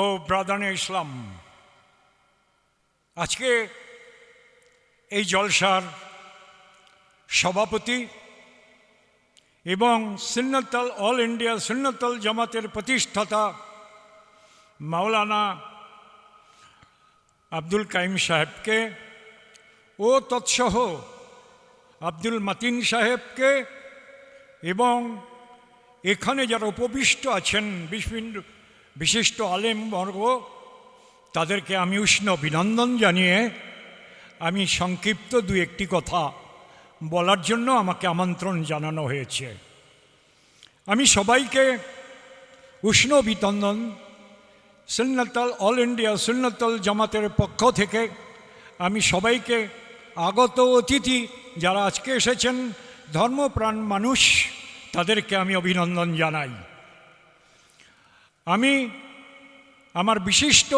ও ব্রাদানে ইসলাম, আজকে এই জলসার সভাপতি এবং সুন্নতল, অল ইন্ডিয়া সুন্নতল জামাতের প্রতিষ্ঠাতা মাওলানা আব্দুল কাইম সাহেবকে ও তৎসহ আব্দুল মাতিন সাহেবকে এবং এখানে যারা উপবিষ্ট আছেন বিভিন্ন বিশিষ্ট আলেম বর্গ, তাদেরকে আমি উষ্ণ অভিনন্দন জানিয়ে আমি সংক্ষিপ্ত দু একটি কথা বলার জন্য আমাকে আমন্ত্রণ জানানো হয়েছে। আমি সবাইকে উষ্ণ অভিনন্দন। সুন্নতল, অল ইন্ডিয়া সুন্নতল জামাতের পক্ষ থেকে আমি সবাইকে আগত অতিথি যারা আজকে এসেছেন, ধর্মপ্রাণ মানুষ, তাদেরকে আমি অভিনন্দন জানাই। আমি আমার বিশিষ্ট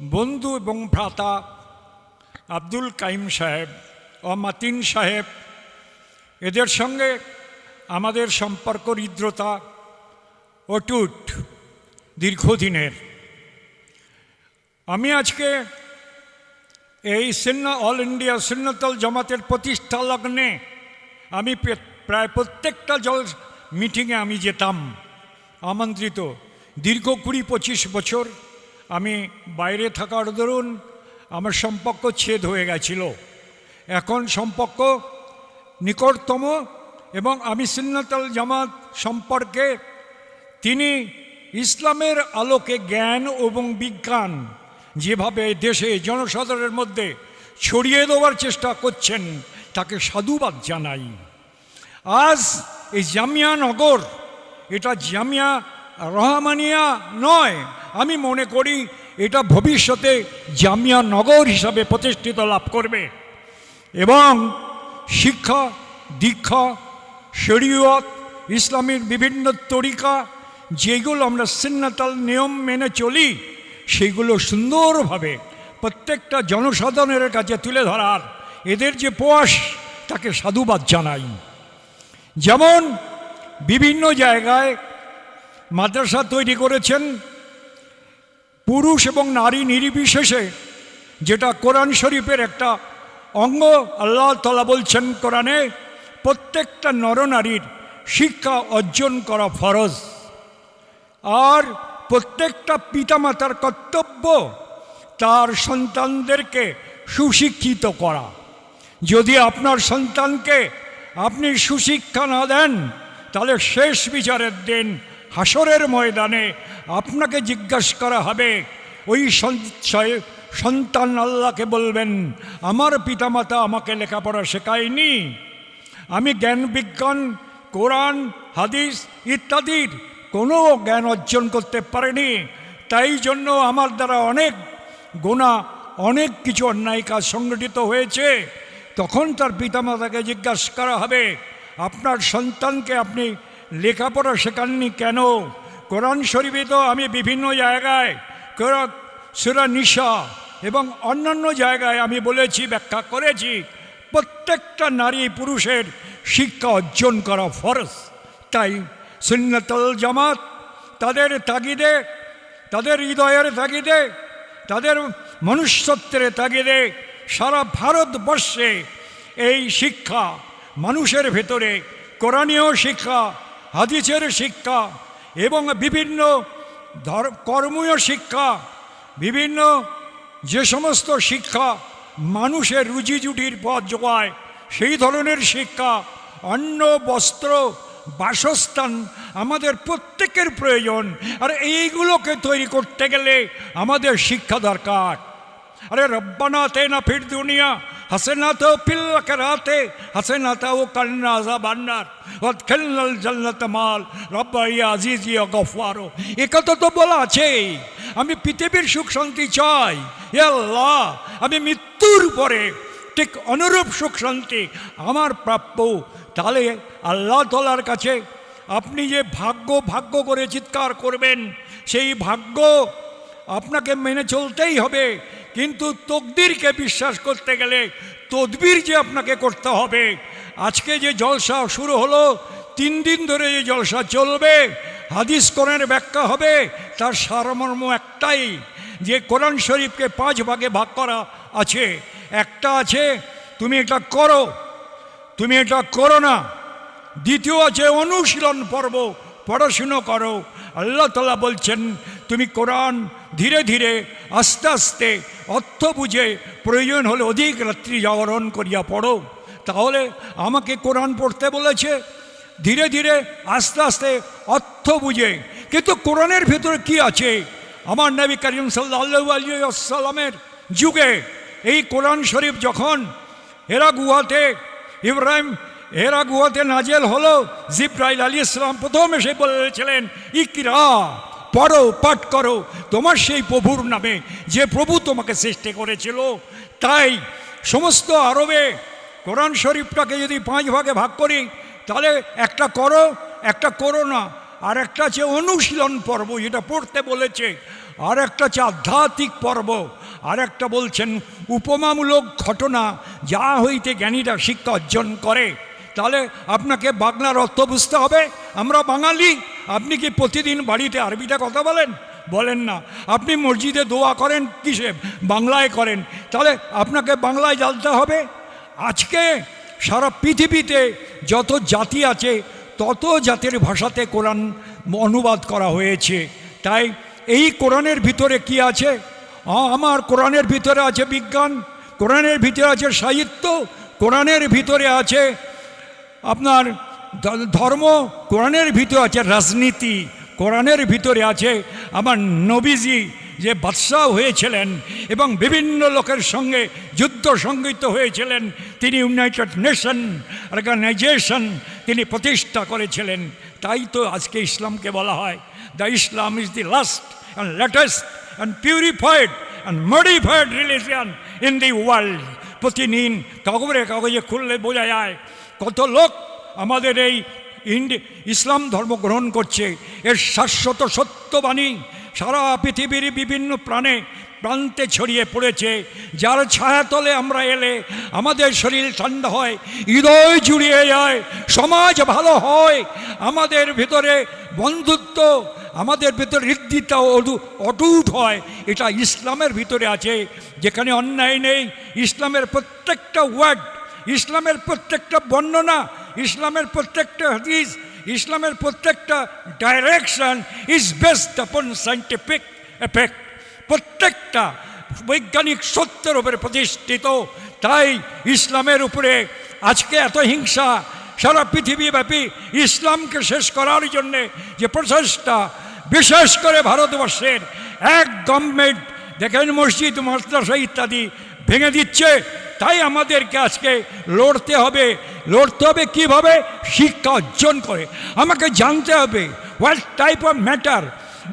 বন্ধু এবং ভ্রাতা আব্দুল কাইম সাহেব ও মাতিন সাহেব, এদের সঙ্গে আমাদের সম্পর্ক হৃদ্রতা অটুট, দীর্ঘদিনের। আমি আজকে এই সিন্ন, অল ইন্ডিয়া সুন্নতল জমাতের প্রতিষ্ঠা লগ্নে আমি প্রায় প্রত্যেকটা জল মিটিংয়ে আমি যেতাম। আমন্ত্রিত। দীর্ঘ কুড়ি পঁচিশ বছর আমি বাইরে থাকার দরুন আমার সম্পর্ক ছেদ হয়ে গেছিল। এখন সম্পর্ক নিকটতম এবং আমি সুন্নতল জামাত সম্পর্কে তিনি ইসলামের আলোকে জ্ঞান এবং বিজ্ঞান যেভাবে দেশে জনসাধারণের মধ্যে ছড়িয়ে দেওয়ার চেষ্টা করছেন, তাকে সাধুবাদ জানাই। আজ এই জামিয়া নগর এটা জামিয়া রহমানিয়া নয়। আমি মনে করি এটা ভবিষ্যতে জামিয়া নগর হিসাবে প্রতিষ্ঠিত লাভ করবে। এবং শিক্ষা, দীক্ষা, শরীয়ত, ইসলামের বিভিন্ন তরিকা যেগুলো আমরা সিন্নাতাল নিয়ম মেনে চলি সেগুলো সুন্দরভাবে প্রত্যেকটা জনসাধারণের কাছে তুলে ধরার এদের যে প্রয়াস, তাকে সাধুবাদ জানাই। যেমন বিভিন্ন জায়গায় মাদ্রাসা তৈরি করেছেন। পুরুষ এবং নারী নির্বিশেষে যেটা কোরআন শরীফের একটা অঙ্গ, আল্লাহ তালা বলছেন কোরআনে, প্রত্যেকটা নরনারীর শিক্ষা অর্জন করা ফরজ। আর প্রত্যেকটা পিতামাতার কর্তব্য তার সন্তানদেরকে সুশিক্ষিত করা। যদি আপনার সন্তানকে আপনি সুশিক্ষা না দেন তাহলে শেষ বিচারের দিন হাসরের ময়দানে আপনাকে জিজ্ঞাসা করা হবে, ওই সঞ্চয়, সন্তান আল্লাহকে বলবেন, আমার পিতামাতা আমাকে লেখাপড়া শেখায়নি। আমি জ্ঞান বিজ্ঞান, কোরআন, হাদিস ইত্যাদির কোনো জ্ঞান অর্জন করতে পারেনি। তাই জন্য আমার দ্বারা অনেক গোনা অনেক কিছু অন্যায় কাজ সংগঠিত হয়েছে। তখন তার পিতামাতাকে জিজ্ঞাসা করা হবে আপনার সন্তানকে আপনি লেখাপড়া শেখাননি কেন? কোরআন শরীফে তো আমি বিভিন্ন জায়গায় সুরা নিশা এবং অন্যান্য জায়গায় আমি বলেছি, ব্যাখ্যা করেছি, প্রত্যেকটা নারী পুরুষের শিক্ষা অর্জন করা ফরজ। তাই সুন্নতল জামাত তাদের তাগিদে, তাদের হৃদয়ের তাগিদে, তাদের মনুষ্যত্বের তাগিদে সারা ভারতবর্ষে এই শিক্ষা মানুষের ভেতরে কোরআনীয় শিক্ষা, হাদিসের শিক্ষা এবং বিভিন্ন কর্মীয় শিক্ষা, বিভিন্ন যে সমস্ত শিক্ষা মানুষের রুজি জুটির পথ জোগায়, সেই ধরনের শিক্ষা, অন্ন, বস্ত্র, বাসস্থান আমাদের প্রত্যেকের প্রয়োজন। আর এইগুলোকে তৈরি করতে গেলে আমাদের শিক্ষা দরকার। আরে রব্বানা তেনা ফির দুনিয়া হাসে না তো পিল্লাকে ও হাসে বান্নার খেলনাল জল্লত মাল রব্বা ইয়া আজিজ ইয়া এ কথা তো বলা আছেই আমি পৃথিবীর সুখ শান্তি চাই। আল্লাহ, আমি মৃত্যুর পরে ঠিক অনুরূপ সুখ শান্তি আমার প্রাপ্য। তাহলে আল্লাহ তোলার কাছে আপনি যে ভাগ্য ভাগ্য করে চিৎকার করবেন, সেই ভাগ্য আপনাকে মেনে চলতেই হবে। কিন্তু তকদিরকে বিশ্বাস করতে গেলে তদবির যে আপনাকে করতে হবে, আজকে যে জলসা শুরু হলো, তিন দিন ধরে যে জলসা চলবে, হাদিস কোরআনের ব্যাখ্যা হবে, তার সারমর্ম একটাই, যে কোরআন শরীফকে পাঁচ ভাগে ভাগ করা আছে। একটা আছে, তুমি এটা করো, তুমি এটা করো না। দ্বিতীয় আছে, অনুশীলন পর্ব, পড়াশুনো করো। আল্লাহ তালা বলছেন, তুমি কোরআন ধীরে ধীরে আস্তে আস্তে অর্থ বুঝে প্রয়োজন হলে অধিক রাত্রি জাগরণ করিয়া পড়ো। তাহলে আমাকে কোরআন পড়তে বলেছে, ধীরে ধীরে আস্তে আস্তে অর্থ বুঝে। কিন্তু কোরআনের ভেতরে কি আছে? আমার নবী করিম সাল্লাহ আলিয়াল্লামের যুগে এই কোরআন শরীফ যখন এরা গুহাতে, ইব্রাহিম এরা গুহাতে নাজেল হলো, জিব্রাইল আলী ইসলাম প্রথম এসে বলেছিলেন, ইকরা পড়ো, পাঠ করো। তোমার সেই প্রভুর নামে যে প্রভু তোমাকে সৃষ্টি করেছিল, তাই সমস্ত আরবে কোরআন শরীফটাকে যদি পাঁচ ভাগে ভাগ করি, তাহলে একটা করো একটা করো না। আর একটা আছে অনুশীলন পর্ব, যেটা পড়তে বলেছে। আর একটা হচ্ছে আধ্যাত্মিক পর্ব। আর একটা বলছেন, উপমামূলক ঘটনা যা হইতে জ্ঞানীরা শিক্ষা অর্জন করে। তাহলে আপনাকে বাংলার অর্থ বুঝতে হবে। আমরা বাঙালি আপনি কি প্রতিদিন বাড়িতে আরবিতে কথা বলেন? বলেন না। আপনি মসজিদে দোয়া করেন কিসে? বাংলায় করেন। তাহলে আপনাকে বাংলায় জানতে হবে, আজকে সারা পৃথিবীতে যত জাতি আছে, তত জাতির ভাষাতে কোরআন অনুবাদ করা হয়েছে। তাই এই কোরআনের ভিতরে কি আছে? আমার কোরআনের ভিতরে আছে বিজ্ঞান, কোরআনের ভিতরে আছে সাহিত্য, কোরআনের ভিতরে আছে আপনার ধর্ম কোরআনের ভিতরে আছে, রাজনীতি কোরআনের ভিতরে আছে। আমার নবীজি যে বাদশাহ হয়েছিলেন এবং বিভিন্ন লোকের সঙ্গে যুদ্ধ সংগীত হয়েছিলেন, তিনি ইউনাইটেড নেশন অর্গানাইজেশন তিনি প্রতিষ্ঠা করেছিলেন। তাই তো আজকে ইসলামকে বলা হয়। The Islam is the last and latest and purified and modified religion in the world প্রতিদিন কাগজে কাগজে খুললে বোঝা যায় কত লোক আমাদের এই ইন্ডি, ইসলাম ধর্ম গ্রহণ করছে। এর শাশ্বত সত্যবাণী সারা পৃথিবীর বিভিন্ন প্রাণে প্রান্তে ছড়িয়ে পড়েছে। যার ছায়াতলে আমরা এলে আমাদের শরীর ঠান্ডা হয়, হৃদয় জুড়িয়ে যায়, সমাজ ভালো হয়। আমাদের ভিতরে বন্ধুত্ব, আমাদের ভিতরে হৃদ্যতা অটু- অটুট হয়। এটা ইসলামের ভিতরে আছে। যেখানে অন্যায় নেই, ইসলামের প্রত্যেকটা ওয়ার্ড, ইসলামের প্রত্যেকটা বর্ণনা ইসলামের প্রত্যেকটা হাদিস, ইসলামের প্রত্যেকটা direction is best upon scientific effect প্রত্যেকটা বৈজ্ঞানিক সত্যের উপরে প্রতিষ্ঠিত। তাই ইসলামের উপরে আজকে এত হিংসা, সারা পৃথিবীব্যাপী ইসলামকে শেষ করার জন্যে যে প্রচেষ্টা, বিশেষ করে ভারতবর্ষের এক গভর্নমেন্ট দেখেন মসজিদ, মাদ্রাসা ইত্যাদি ভেঙে দিচ্ছে, তাই আমাদেরকে আজকে লড়তে হবে। লড়তে হবে কীভাবে? শিক্ষা অর্জন করে। আমাকে জানতে হবে what type of matter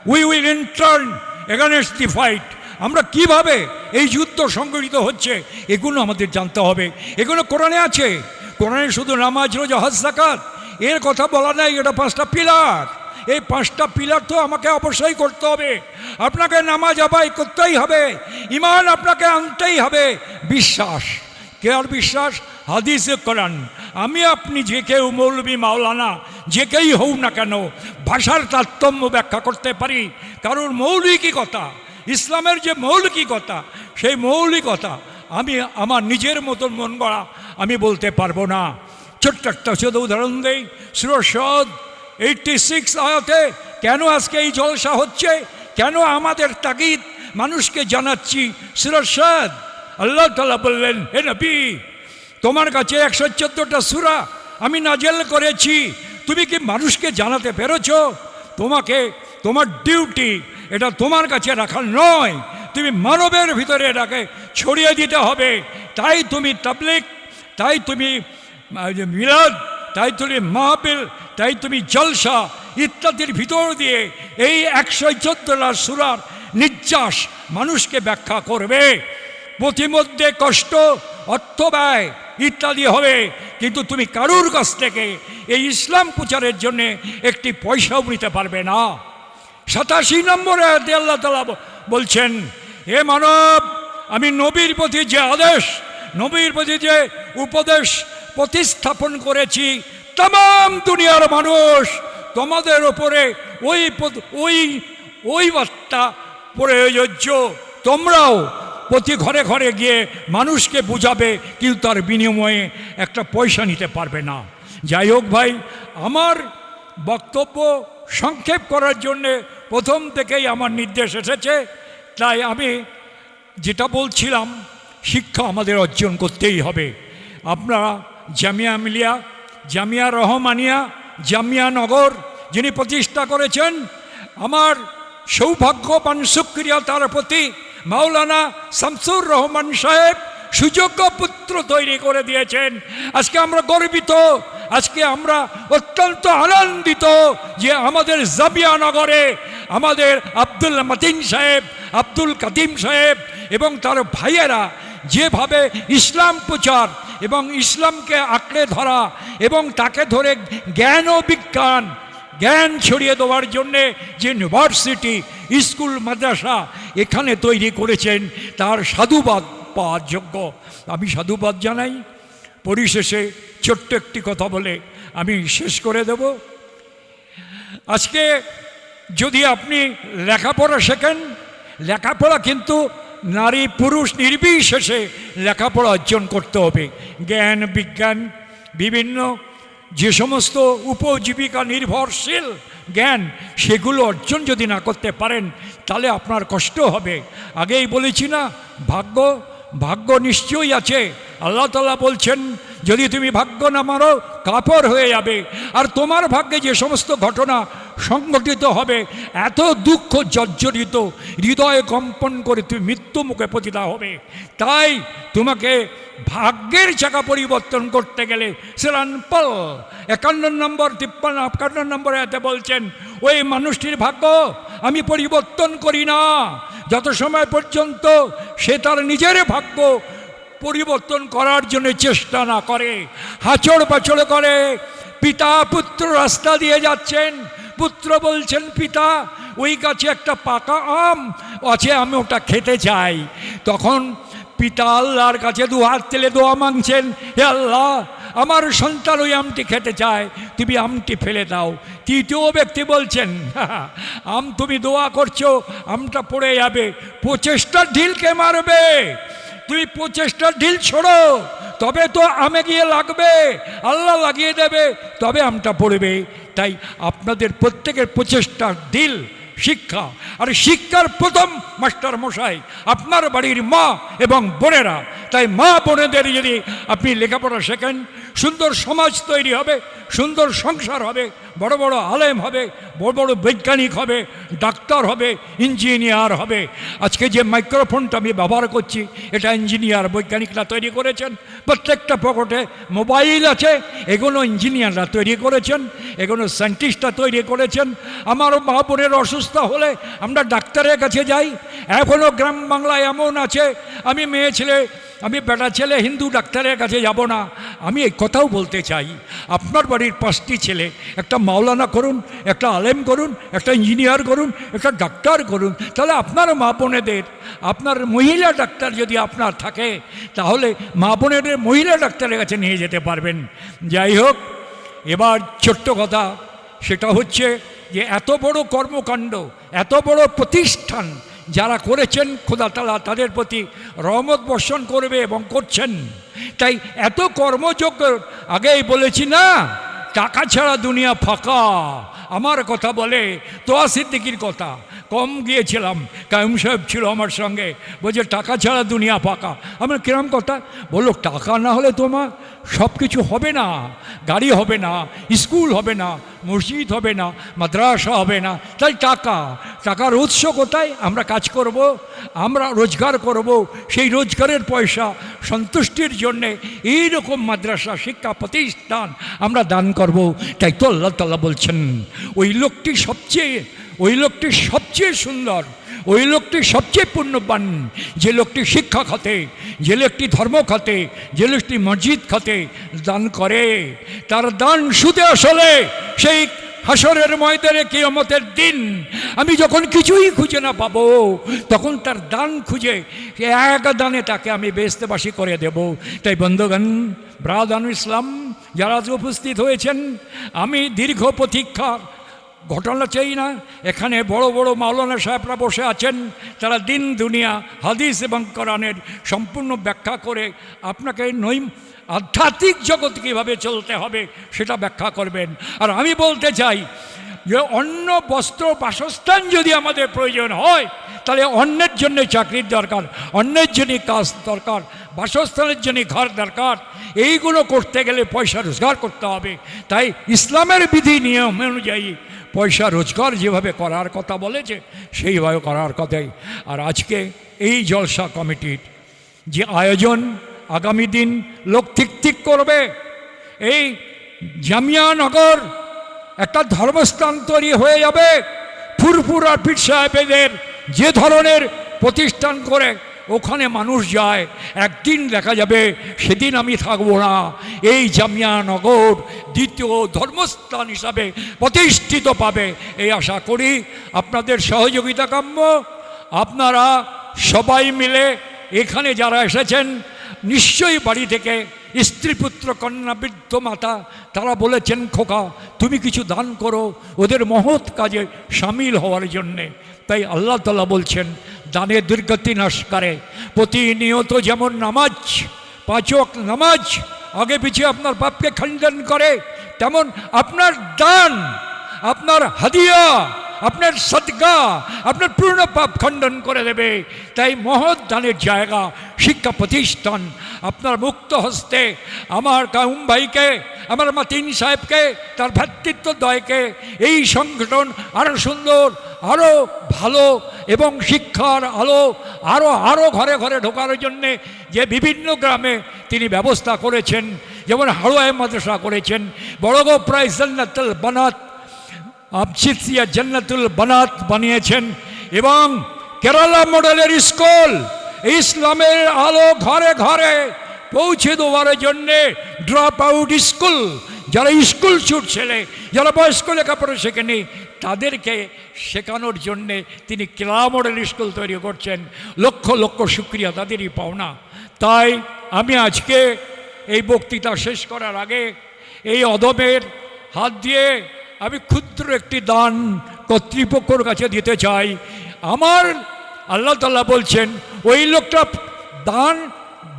we will intern against the fight আমরা কীভাবে এই যুদ্ধ সংগঠিত হচ্ছে, এগুলো আমাদের জানতে হবে। এগুলো কোরআনে আছে। কোরআনে শুধু নামাজ, রোজা, হজ জাকাত এর কথা বলা নাই, এটা পাঁচটা পিলার। এই পাঁচটা পিলার তো আমাকে অবশ্যই করতে হবে। আপনাকে নামাজ আবাই করতেই হবে। ইমান আপনাকে আনতেই হবে। বিশ্বাস। কে আর বিশ্বাস? হাদিসে কোরআন, আমি আপনি যে কেউ মৌলবী মাওলানা, যে কেই হও না কেন, ভাষার তারতম্য ব্যাখ্যা করতে পারি। কারণ মৌলিকতা ইসলামের যে মৌলিকতা সেই মৌলিকতা আমি আমার নিজের মতন মন গড়া আমি বলতে পারব না। ছোট্ট একটা শুধু উদাহরণ দেই সুরসদ এইটটি সিক্স আয়াতে, কেন আজকে এই জলসা হচ্ছে? কেন আমাদের তাগিদ মানুষকে জানাচ্ছি সুরসদ আল্লাহ তালা বললেন, হে নবী তোমার কাছে একশো চোদ্দোটা সুরা আমি নাজেল করেছি। তুমি কি মানুষকে জানাতে পেরেছ? তোমাকে, তোমার ডিউটি এটা তোমার কাছে রাখার নয়। তুমি মানবের ভিতরে এটাকে ছড়িয়ে দিতে হবে। তাই তুমি তাবলিক তাই তুমি মিলাদ, তাই তুমি মাহবিল তাই তুমি জলসা ইত্যাদির ভিতর দিয়ে এই একশো চোদ্দটা সুরার নির্যাস মানুষকে ব্যাখ্যা করবে। প্রতিমধ্যে কষ্ট, অর্থ ব্যয় ইত্যাদি হবে। কিন্তু তুমি কারুর কাছ থেকে এই ইসলাম প্রচারের জন্যে একটি পয়সাও নিতে পারবে না। সাতাশি নম্বরে আল্লাহ তালা বলছেন এ মানব, আমি নবীর প্রতি যে আদেশ, নবীর প্রতি যে উপদেশ প্রতিস্থাপন করেছি তাম দুনিয়ার মানুষ তোমাদের ওপরে ওই ওই ওই বার্তা প্রয়োজ্য। তোমরাও প্রতি ঘরে ঘরে গিয়ে মানুষকে বুঝাবে কিন্তু তার বিনিময়ে একটা পয়সা নিতে পারবে না। যাই হোক ভাই, আমার বক্তব্য সংক্ষেপ করার জন্যে প্রথম থেকেই আমার নির্দেশ এসেছে। তাই আমি যেটা বলছিলাম, শিক্ষা আমাদের অর্জন করতেই হবে। আপনারা জামিয়া মিলিয়া, জামিয়া রহমানিয়া, জামিয়া নগর যিনি প্রতিষ্ঠা করেছেন, আমার সৌভাগ্যবান সুক্রিয়া তার প্রতি মাওলানা শামসুর রহমান সাহেব সুযোগ্য পুত্র তৈরি করে দিয়েছেন। আজকে আমরা গর্বিত, আজকে আমরা অত্যন্ত আনন্দিত যে আমাদের জাবিয়া নগরে আমাদের আব্দুল মাতিন সাহেব, আব্দুল কাদিম সাহেব এবং তার ভাইয়েরা যেভাবে ইসলাম প্রচার এবং ইসলামকে আঁকড়ে ধরা এবং তাকে ধরে জ্ঞান ও বিজ্ঞান জ্ঞান ছড়িয়ে দেওয়ার জন্যে যে ইউনিভার্সিটি স্কুল মাদ্রাসা এখানে তৈরি করেছেন, তার সাধুবাদ পাওয়ার যোগ্য। আমি সাধুবাদ জানাই। পরিশেষে ছোট্ট একটি কথা বলে আমি শেষ করে দেব। আজকে যদি আপনি লেখাপড়া শেখেন, লেখাপড়া কিন্তু নারী পুরুষ নির্বিশেষে লেখাপড়া অর্জন করতে হবে। জ্ঞান, বিজ্ঞান, বিভিন্ন যে সমস্ত উপজীবিকা নির্ভরশীল জ্ঞান সেগুলো অর্জন যদি না করতে পারেন, তাহলে আপনার কষ্ট হবে। আগেই বলেছি না, ভাগ্য ভাগ্য নিশ্চয়ই আছে। আল্লাহ তালা বলছেন, যদি তুমি ভাগ্য না মারো, কাপড় হয়ে যাবে। আর তোমার ভাগ্যে যে সমস্ত ঘটনা সংঘটিত হবে, এত দুঃখ জর্জরিত, হৃদয়ে কম্পন করে তুমি মৃত্যু মুখে পতিতা হবে। তাই তোমাকে ভাগ্যের চাকা পরিবর্তন করতে গেলে সেরানপল একান্ন নম্বর, তিপ্পান্ন, একান্ন নম্বরে এতে বলছেন, ওই মানুষটির ভাগ্য আমি পরিবর্তন করি না। যত সময় পর্যন্ত সে তার নিজের ভাগ্য পরিবর্তন করার জন্য চেষ্টা না করে, হাঁচড় পাচড় করে, পিতা পুত্র রাস্তা দিয়ে যাচ্ছেন। পুত্র বলছেন, পিতা, ওই গাছে একটা পাকা আম, আছে আমি ওটা খেতে চাই। তখন পিতা আল্লাহর কাছে দু হাত তেলে দোয়া মাংছেন হে আল্লাহ, আমার সন্তান ওই আমটি খেতে চায়, তুমি আমটি ফেলে দাও। তৃতীয় ব্যক্তি বলছেন আম তুমি দোয়া করছ, আমটা পড়ে যাবে প্রচেষ্টা ঢিলকে মারবে। তুমি প্রচেষ্টার ঢিল ছোড়ো, তবে তো আমে গিয়ে লাগবে, আল্লাহ লাগিয়ে দেবে, তবে আমটা পড়বে। তাই আপনাদের প্রত্যেকের প্রচেষ্টার দিল শিক্ষা। আর শিক্ষার প্রথম মাস্টার মশাই আপনার বাড়ির মা এবং বোনেরা। তাই মা বোনেদের যদি আপনি লেখাপড়া শেখেন, সুন্দর সমাজ তৈরি হবে, সুন্দর সংসার হবে বড় বড় আলেম হবে, বড় বড় বৈজ্ঞানিক হবে, ডাক্তার হবে, ইঞ্জিনিয়ার হবে। আজকে যে মাইক্রোফোনটা আমি ব্যবহার করছি, এটা ইঞ্জিনিয়ার বৈজ্ঞানিকরা তৈরি করেছেন। প্রত্যেকটা পকেটে মোবাইল আছে, এগুলো ইঞ্জিনিয়াররা তৈরি করেছেন, এগুলো সায়েন্টিস্টরা তৈরি করেছেন। আমার মা বোনের অসুস্থ হলে আমরা ডাক্তারের কাছে যাই। এখনও গ্রাম বাংলায় এমন আছে, আমি মেয়ে ছেলে, আমি বেটা ছেলে, হিন্দু ডাক্তারের কাছে যাব না। আমি এই কথাও বলতে চাই, আপনার বাড়ির পাঁচটি ছেলে, একটা মাওলানা করুন, একটা আলেম করুন, একটা ইঞ্জিনিয়ার করুন, একটা ডাক্তার করুন, তাহলে আপনার মা বোনেদের, আপনার মহিলা ডাক্তার যদি আপনার থাকে, তাহলে মা বোনেদের মহিলা ডাক্তারের কাছে নিয়ে যেতে পারবেন। যাই হোক, এবার ছোট্ট কথা, সেটা হচ্ছে যে এত বড় কর্মকাণ্ড, এত বড় প্রতিষ্ঠান যারা করেছেন, খোদা তালা তাদের প্রতি রহমত বর্ষণ করবে এবং করছেন। তাই এত কর্মযোগ্য আগেই বলেছি না টাকা ছাড়া দুনিয়া ফাঁকা। আমার কথা বলে তোয়া সিদ্দিকির কথা। কম গিয়েছিলাম। কায়ুম সাহেব ছিল আমার সঙ্গে। বলছে, টাকা ছাড়া দুনিয়া ফাঁকা আমার কিরম কথা? বলল, টাকা না হলে তোমার সব কিছু হবে না। গাড়ি হবে না, স্কুল হবে না, মসজিদ হবে না, মাদ্রাসা হবে না। তাই টাকা। টাকার উৎস কোথায়? আমরা কাজ করব, আমরা রোজগার করব। সেই রোজগারের পয়সা সন্তুষ্টির জন্যে এইরকম মাদ্রাসা, শিক্ষা প্রতিষ্ঠান আমরা দান করব। তাই তো আল্লাহ তাল্লাহ বলছেন, ওই লোকটি সবচেয়ে ওই লোকটি সবচেয়ে সুন্দর, ওই লোকটি সবচেয়ে পুণ্যবান। যে লোকটি শিক্ষা খাতে, যে লোকটি ধর্ম খাতে, যে লোকটি মসজিদ খাতে, দান করে। তার দান সুদে আসলে সেই হাসরের ময়দানে কিয়মতের দিন। আমি যখন কিছুই খুঁজে না পাবো, তখন তার দান খুঁজে এক দানে তাকে আমি বেস্তেবাসী করে দেব। তাই বন্ধুগণ ব্রাদানু ইসলাম, যারা উপস্থিত হয়েছেন, আমি দীর্ঘ প্রতীক্ষার ঘটনা চাই না, এখানে বড় বড় মাওলানা সাহেবরা বসে আছেন, তারা দিন দুনিয়া হাদিস এবং কোরআনের সম্পূর্ণ ব্যাখ্যা করে আপনাকে নৈম আধ্যাত্মিক জগৎ কীভাবে চলতে হবে সেটা ব্যাখ্যা করবেন। আর আমি বলতে চাই যে অন্য বস্ত্র বাসস্থান যদি আমাদের প্রয়োজন হয়, তাহলে অন্যের জন্য চাকরির দরকার, অন্যের জন্য কাজ দরকার, বাসস্থানের জন্য ঘর দরকার, এইগুলো করতে গেলে পয়সা রোজগার করতে হবে। তাই ইসলামের বিধি নিয়ম অনুযায়ী পয়সা রোজগার যেভাবে করার কথা বলেছে, সেইভাবে করার কথাই। আর আজকে এই জলসা কমিটির যে আয়োজন আগামী দিন লোক ঠিক ঠিক করবে, এই জামিয়ানগর একটা ধর্মস্থান তৈরি হয়ে যাবে। ফুরফুরা পীর সাহেবেদের যে ধরনের প্রতিষ্ঠান করে ওখানে মানুষ যায়, একদিন দেখা যাবে সেদিন আমি থাকব না। এই জামিয়ানগর দ্বিতীয় ধর্মস্থান হিসাবে প্রতিষ্ঠিত পাবে। এই আশা করি আপনাদের সহযোগিতা কাম্য। আপনারা সবাই মিলে এখানে যারা এসেছেন, নিশ্চয়ই বাড়ি থেকে স্ত্রী পুত্র, কন্যা, বৃদ্ধ মাতা, তারা বলেছেন, খোকা, তুমি কিছু দান করো, ওদের মহৎ কাজে সামিল হওয়ার জন্যে। তাই আল্লাহ তালা বলছেন, দানে দুর্গতি নাশ করে। প্রতিনিয়ত যেমন নামাজ পাঁচক নামাজ, আগে পিছিয়ে আপনার পাপকে খণ্ডন করে, তেমন আপনার দান, আপনার হাদিয়া আপনার সদগা, আপনার পূর্ণ পাপ খণ্ডন করে দেবে। তাই মহৎ দানের জায়গা, শিক্ষা প্রতিষ্ঠান, আপনার মুক্ত হস্তে, আমার কাউম ভাইকে, আমার মাতিন সাহেবকে, তার ভ্রাতৃত্ব দয়কে, এই সংগঠন আরও সুন্দর আরও ভালো এবং শিক্ষার আলো আরও আরও ঘরে ঘরে ঢোকার জন্যে যে বিভিন্ন গ্রামে তিনি ব্যবস্থা করেছেন, যেমন হাড়ুয়ায় মাদ্রাসা করেছেন বড়গো প্রায় জান্নাতুল বানাত আবসিসিয়া জান্নাতুল বানাত বানিয়েছেন এবং কেরালা মডেলের স্কুল ইসলামের আলো ঘরে ঘরে পৌঁছে দেওয়ার জন্যে ড্রপ আউট স্কুল। যারা স্কুল ছুট ছেলে, যারা বয়স্ক লেখাপড়া শেখেনি, তাদেরকে শেখানোর জন্যে তিনি কেরালা মডেল স্কুল তৈরি করছেন। লক্ষ লক্ষ শুক্রিয়া, তাদেরই পাওনা। তাই আমি আজকে এই বক্তৃতা শেষ করার আগে এই অদমের হাত দিয়ে আমি ক্ষুদ্র একটি দান কর্তৃপক্ষর কাছে দিতে চাই। আমার আল্লাহ তাল্লাহ বলছেন, ওই লোকটা দান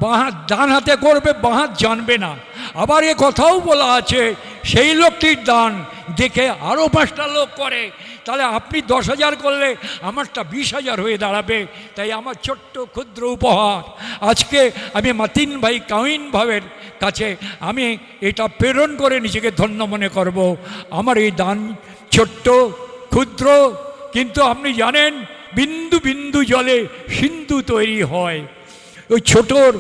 বাঁ ডান হাতে করবে, বাঁ হাত জানবে না। আবার এ কথাও বলা আছে, সেই লোকটির দান দেখে আরও পাঁচটা লোক করে। তাহলে আপনি দশ হাজার করলে আমারটা বিশ হাজার হয়ে দাঁড়াবে। তাই আমার ছোট্ট ক্ষুদ্র উপহার। আজকে আমি মাতিন ভাই কাউইন ভাবের কাছে আমি এটা প্রেরণ করে নিজেকে ধন্য মনে করব। আমার এই দান ছোট্ট, ক্ষুদ্র, কিন্তু আপনি জানেন, বিন্দু বিন্দু জলে সিন্ধু তৈরি হয়। ওই ছোটোর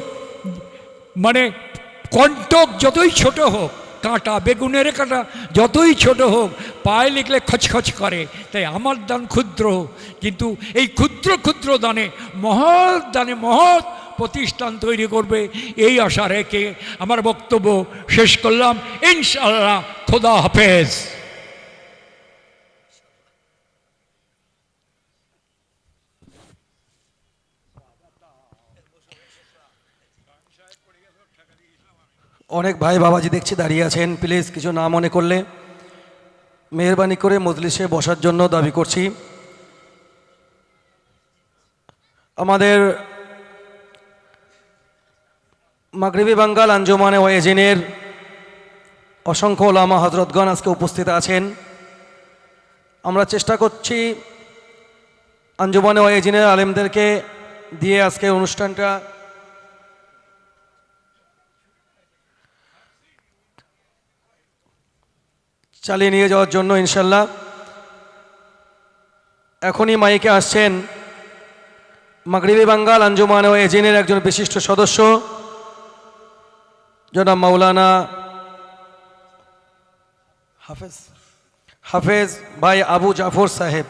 মানে কণ্টক যতই ছোট হোক, কাঁটা, বেগুনের কাঁটা যতই ছোট হোক, পায়ে লিখলে খচখচ করে। তাই আমার দান ক্ষুদ্র কিন্তু এই ক্ষুদ্র ক্ষুদ্র দানে, মহৎ দানে মহৎ প্রতিষ্ঠান তৈরি করবে। এই আশা রেখে আমার বক্তব্য শেষ করলাম। ইনশাল্লাহ খোদা হাফেজ। অনেক ভাই বাবাজি দেখছি দাঁড়িয়ে আছেন। প্লিজ কিছু না মনে করলে মেহরবানি করে মজলিসে বসার জন্য দাবি করছি। আমাদের মাগরিবি বাঙ্গাল আঞ্জুমানে ওয়েজিনের অসংখ্য ওলামা হজরতগণ আজকে উপস্থিত আছেন। আমরা চেষ্টা করছি আঞ্জুমানে ওয়েজিনের আলেমদেরকে দিয়ে আজকে অনুষ্ঠানটা চালিয়ে নিয়ে যাওয়ার জন্য ইনশাল্লাহ। এখনই মাইকে আসছেন মাগরিবি বাঙ্গাল আঞ্জুমান ও এজিনের একজন বিশিষ্ট সদস্য, জনাব মাওলানা হাফেজ হাফেজ ভাই আবু জাফর সাহেব।